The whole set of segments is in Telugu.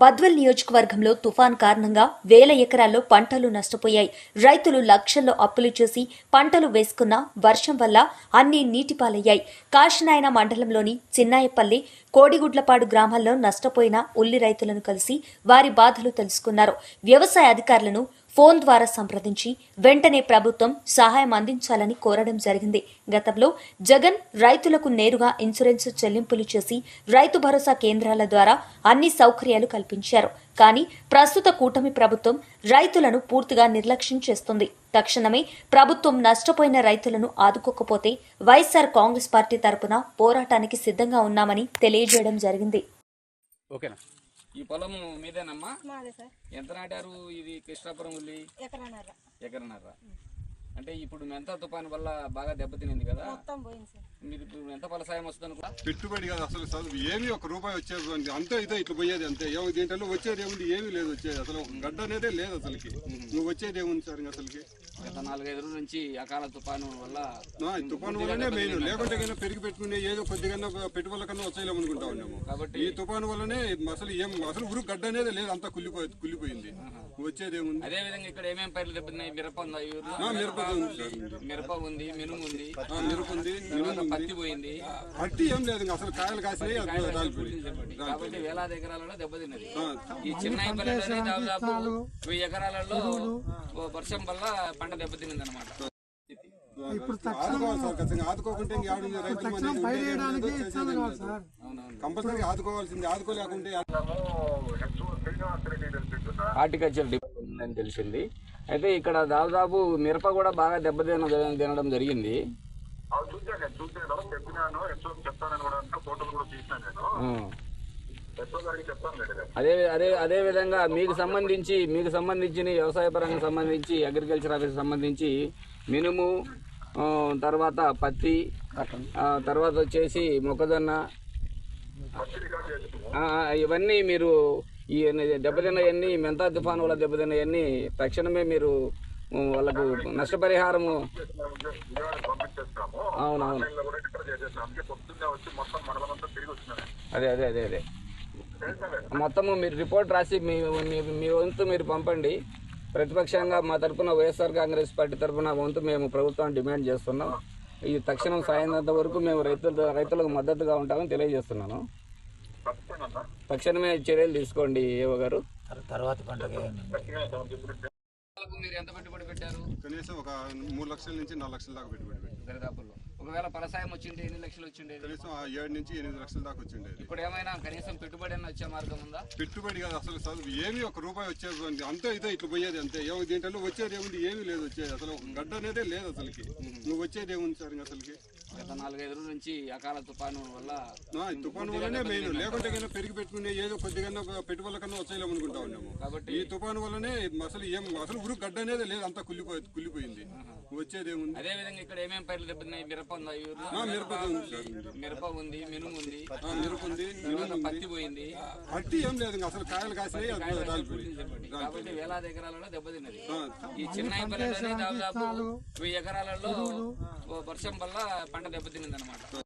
బద్వల్ నియోజకవర్గంలో తుఫాన్ కారణంగా వేల ఎకరాల్లో పంటలు నష్టపోయాయి. రైతులు లక్షల్లో అప్పులు చేసి పంటలు వేసుకున్న వర్షం వల్ల అన్ని నీటిపాలయ్యాయి. కాశీనాయన మండలంలోని చిన్నాయపల్లి కోడిగుడ్లపాడు గ్రామాల్లో నష్టపోయిన ఉల్లి రైతులను కలిసి వారి బాధలు తెలుసుకున్నారు. వ్యవసాయ అధికారులను ఫోన్ ద్వారా సంప్రదించి వెంటనే ప్రభుత్వం సహాయం అందించాలని కోరడం జరిగింది. గతంలో జగన్ రైతులకు నేరుగా ఇన్సూరెన్స్ చెల్లింపులు చేసి రైతు భరోసా కేంద్రాల ద్వారా అన్ని సౌకర్యాలు కల్పించారు. కానీ ప్రస్తుత కూటమి ప్రభుత్వం రైతులను పూర్తిగా నిర్లక్ష్యం చేస్తుంది. తక్షణమే ప్రభుత్వం నష్టపోయిన రైతులను ఆదుకోకపోతే వైఎస్ఆర్ కాంగ్రెస్ పార్టీ తరపున పోరాటానికి సిద్ధంగా ఉన్నామని తెలియజేయడం జరిగింది. ఓకేనా? ఈ పొలం మీదేనమ్మా? ఎంత నాటారు ఇది? కృష్ణాపురం ఉల్లి? ఎకరన్నర. ఎకరన్నర. అంటే ఇప్పుడు మెంత తుఫాను వల్ల బాగా దెబ్బతినింది కదా? మొత్తం పోయింది సార్. మీరు ఇప్పుడు ఎంత ఫలసాయం వస్తుంది అనుకో పెట్టుబడి కాదు అసలు చదువు ఏమి ఒక రూపాయి వచ్చేది అంతే ఇదే ఇట్లా పోయేది అంతే. ఏమో దీంట్లో వచ్చేది ఏముంది? ఏమీ లేదు వచ్చేది. అసలు గడ్డ అనేదే లేదు అసలుకి. నువ్వు వచ్చేది ఏముంది సార్ అసలుకి? గత నాలుగైదు రోజుల నుంచి అకాల తుఫాను వల్ల తుఫాను వల్లనే మెయిన్. లేకుంటే కన్నా పెరిగి పెట్టుకునే ఏదో కొద్దిగా పెట్టుబడుల కన్నా వచ్చేయాలి అనుకుంటా ఉన్నాము. కాబట్టి ఈ తుఫాను వల్లనే అసలు ఏం అసలు ఊరు గడ్డ అనేది లేదు. అంతా కుళ్ళిపోయి కుళ్ళిపోయింది. వచ్చేది ఏముంది అదే విధంగా ఇక్కడ ఏమేమి పైర్లు దెబ్బతిన్నాయి? మిరప ఉందా ఈ ఊర్లో? ఆ, మిరప ఉంది. మిరప ఉంది మినుము ఉంది. ఆ, మిరప ఉంది తర్వాత పత్తి పోయింది. అట్టి ఏం లేదు ఇంకా అసలు కాయలు కాసినాయి అది రాలిపోయి కాబట్టి వేలాది ఎకరాలలో దెబ్బతిన్నది. ఈ చిన్న పల్లెలోనే దాదాపు వెయ్యి ఎకరాలలో ఓ వర్షం వల్ల పంట దెబ్బతినింది అనమాట ఆదుకోవాలి సార్ ఖచ్చితంగా. ఆదుకోకుంటే ఇంక ఆడు కంపల్సరీ ఆదుకోవాల్సింది ఆదుకోలేకుంటే హార్టికల్చర్ డిపార్ట్మెంట్ ఉందని తెలిసింది. అయితే ఇక్కడ దాదాపు మిరప కూడా బాగా దెబ్బతిన తినడం జరిగింది. చూశాను చూశాను. చెప్పినాను చెప్తానని కూడా ఫోటోలు కూడా తీసినాను నేను. అదే అదే అదే విధంగా మీకు సంబంధించి మీకు సంబంధించిన వ్యవసాయ పరంగా సంబంధించి అగ్రికల్చర్ ఆఫీస్ సంబంధించి మినుము ఆ, తర్వాత పత్తి తర్వాత వచ్చేసి మొక్కజొన్న ఇవన్నీ మీరు ఈ దెబ్బతిన్నవన్నీ మెంతా తుఫాను వల్ల దెబ్బతిన్నవన్నీ తక్షణమే మీరు వాళ్ళకు నష్టపరిహారము అవునవును. అదే అదే అదే అదే. మొత్తము మీరు రిపోర్ట్ రాసి మీ మీ- వంతు మీరు పంపండి. ప్రతిపక్షంగా మా తరపున వైఎస్ఆర్ కాంగ్రెస్ పార్టీ తరపున వంతు మేము ప్రభుత్వం డిమాండ్ చేస్తున్నాం. ఈ తక్షణం సాయంత్రం వరకు మేము రైతుల రైతులకు మద్దతుగా ఉంటామని తెలియజేస్తున్నాను. తక్షణమే చర్యలు తీసుకోండి ఏవో గారు. ఇప్పుడు మీరు ఎంత పెట్టుబడి పెట్టారు? కనీసం ఒక మూడు లక్షల నుంచి నాలుగు లక్షల దాకా పెట్టుబడి పెట్టి దరిదాపుల్లో. ఒకవేళ ఫలసాయం వచ్చింటే ఎన్ని లక్షలు వచ్చిండేది కనీసం ఆ ఏడు నుంచి ఎనిమిది లక్షల దాకా వచ్చిండేది. ఇప్పుడు ఏమైనా కనీసం పెట్టుబడి అన్న వచ్చే మార్గం ఉందా? పెట్టుబడి కాదు అసలు చదువు ఏమి ఒక రూపాయి వచ్చేది అంతే. ఇదే ఇట్లా పోయేది అంతే. ఏమో దీంట్లో వచ్చేది ఏముంది? ఏమీ లేదు వచ్చేది. అసలు గడ్డ అనేదే లేదు అసలుకి. నువ్వు వచ్చేది ఏముంది సార్ అసలుకి? గత నాలుగైదు రోజుల నుంచి అకాల తుఫాను వల్ల తుఫాను వల్లనే మెయిన్. లేకుంటే కన్నా పెరిగి పెట్టుకునే ఏదో కొద్దిగా పెట్టుబడుల కన్నా వచ్చేయాలి అనుకుంటా ఉన్నాము. కాబట్టి ఈ తుఫాను వల్లనే అసలు ఏం అసలు ఊరు గడ్డ అనేది లేదు. అంతా కుళ్ళిపోయి కుళ్ళిపోయింది. వచ్చేది ఏముంది? అదే విధంగా ఇక్కడ ఏమేమి పైర్లు దెబ్బతిన్నాయి? మిరప ఉందా. ఈ ఊర్లో ఆ, మిరప ఉంది. సార్ మిరప ఉంది మినుము ఉంది. మిరప ఉంది తర్వాత పత్తి పోయింది. అట్టి ఏం లేదు ఇంకా అసలు కాయలు కాసినాయి అది రాలిపోయి కాబట్టి వేలాది ఎకరాలలో దెబ్బతిన్నది. ఈ చిన్న దాదాపు వెయ్యి ఎకరాలలో ఓ వర్షం వల్ల పంట దెబ్బతినింది అనమాట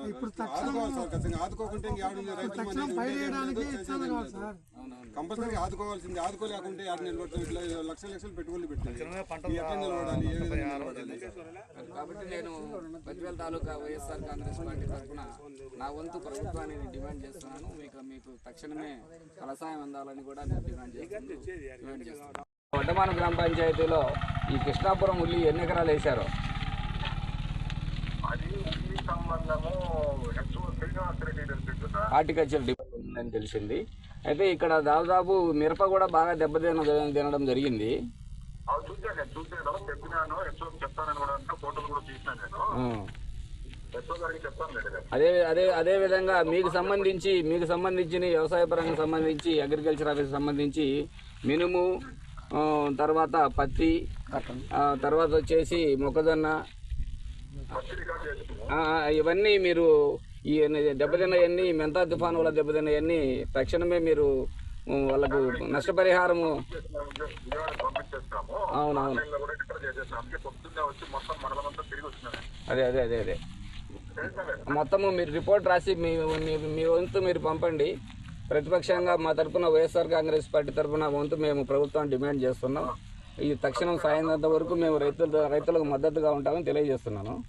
ఖచ్చితంగా. ఆదుకోకుంటే. అవునవును. కంపల్సరీ ఆదుకోవాల్సింది. ఆదుకోలేకుంటే ఆడు నిలబడతాం ఇట్లా లక్షల లక్షలు పెట్టుబడులు పెట్టాలి ఎట్లా నిలబడాలి ఏ విధంగా నిలబడాలి? కాబట్టి నేను పతివేల తాలూకా వైఎస్ఆర్ కాంగ్రెస్ పార్టీ తరఫున నా వంతు ప్రభుత్వాన్ని నేను డిమాండ్ చేస్తున్నాను. మీకు మీకు తక్షణమే ఫలసాయం అందాలని కూడా నేను డిమాండ్ చేస్తున్నాను. వడ్డమాన గ్రామ పంచాయతీలో ఈ కృష్ణాపురం ఉల్లి ఎన్ని ఎకరాలు వేశారు? అది ఈ సంబంధము హార్టికల్చర్ డిపార్ట్మెంట్ ఉందని తెలిసింది. అయితే ఇక్కడ దాదాపు మిరప కూడా బాగా దెబ్బతిన తినడం జరిగింది. నేను చెప్పినాను. ఎస్ఓ కూడా ఫోటోలు కూడా తీసినాను నేను. అదే అదే అదే విధంగా మీకు సంబంధించి మీకు సంబంధించిన వ్యవసాయ పరంగా సంబంధించి అగ్రికల్చర్ ఆఫీస్ సంబంధించి మినుము తర్వాత పత్తి తర్వాత వచ్చేసి మొక్కజొన్న. ఇవన్నీ మీరు ఈ దెబ్బతిన్నవన్నీ మెంతా తుఫాను వల్ల దెబ్బతిన్నవన్నీ తక్షణమే మీరు వాళ్ళకు నష్టపరిహారము అవునవును. అదే అదే అదే అదే. మొత్తము మీరు రిపోర్ట్ రాసి మీ మీ- వంతు మీరు పంపండి. ప్రతిపక్షంగా మా తరఫున వైఎస్ఆర్ కాంగ్రెస్ పార్టీ తరఫున వంతు మేము ప్రభుత్వం డిమాండ్ చేస్తున్నాం. ఈ తక్షణం సాయంత్రం వరకు మేము రైతుల రైతులకు మద్దతుగా ఉంటామని తెలియజేస్తున్నాను.